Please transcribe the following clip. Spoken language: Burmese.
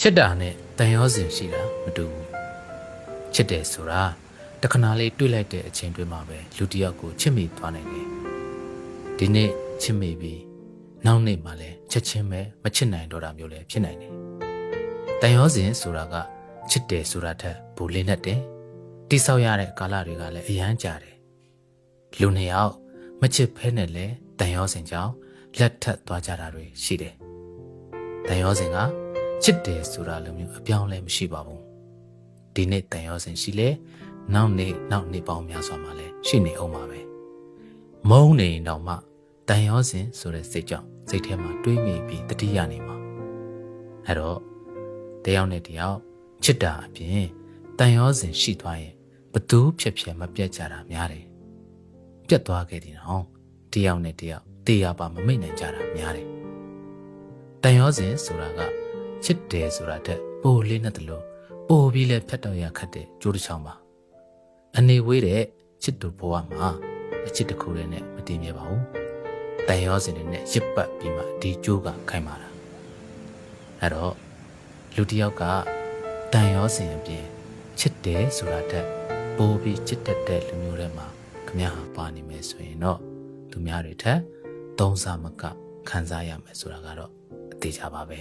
ချစ်တာနဲ့တန်ရောစင်ရှိတာမတူဘူးချစ်တယ်ဆိုတာတခဏလေးတွေ့လိုက်တဲ့အချိန်တွင်းမှာပဲလူတစ်ယောက်ကိုချစ်မိသွားနိုင်တယ်ဒီနေ့ချစ်မိပြီးနောက်နေ့မှလည်းချက်ချင်းပဲမချစ်နိုင်တော့တာမျိုးလည်းဖြစ်နိုင်တယ်တန်ရောစင်ဆိုတာကချစ်တယ်ဆိုတာထက်ဘူလေးနဲ့တယ်တိဆောက်ရတဲ့ကာလတွေကလည်းအရန်ကြာတယ်လူနှစ်ယောက်မချစ်ဖဲနဲ့လည်းတန်ရောစင်ကြောင့်လက်ထပ်သွားကြတာတွေရှိတယ်တန်ရောစင်က ချစ်တယ်ဆိုတာလိုမျိုးအပြောင်းလဲမရှိပါဘူးဒီနေ့တန်ရောစင်ရှိလေနောက်နေ့နောက်နေ့ပေါင်းများစွာမှလည်းရှိနေအောင်ပါပဲမုန်းနေရင်တော့မှတန်ရောစင်ဆိုတဲ့စိတ်ကြောင့်စိတ်ထဲမှာတွေးမိပြီးတတိယနေမှာအဲ့တော့တယောက်နဲ့တယောက်ချစ်တာအပြင်တန်ရောစင်ရှိသွားရင်ဘသူဖြစ်ဖြစ်မပြတ်ကြတာများတယ်ပြတ်သွားခဲ့တယ်နော်တယောက်နဲ့တယောက်တေးရပါမမိတ်နိုင်ကြတာများတယ်တန်ရောစင်ဆိုတာက ချစ်တယ်ဆိုတာတက်ပိုလေးနဲ့တလို့ပိုပြီးလဲဖြတ်တော့ရခတ်တဲ့ကြိုးတစ်ချောင်းပါအနေဝေးတဲ့ချစ်သူဘဝမှာအချစ်တစ်ခုတည်းနဲ့မတည်မြဲပါဘူးတန်ရောစင်တွေနဲ့ရစ်ပတ်ပြီးမှဒီကြိုးကခိုင်မာတာအဲ့တော့လူတစ်ယောက်ကတန်ရောစင်အပြင်ချစ်တယ်ဆိုတာတက်ပိုပြီးချစ်တတ်တဲ့လူမျိုးတွေမှာခမဟာပါနေမယ်ဆိုရင်တော့သူများတွေထက်သုံးစားမကခံစားရမယ်ဆိုတာကတော့အသေးချပါပဲ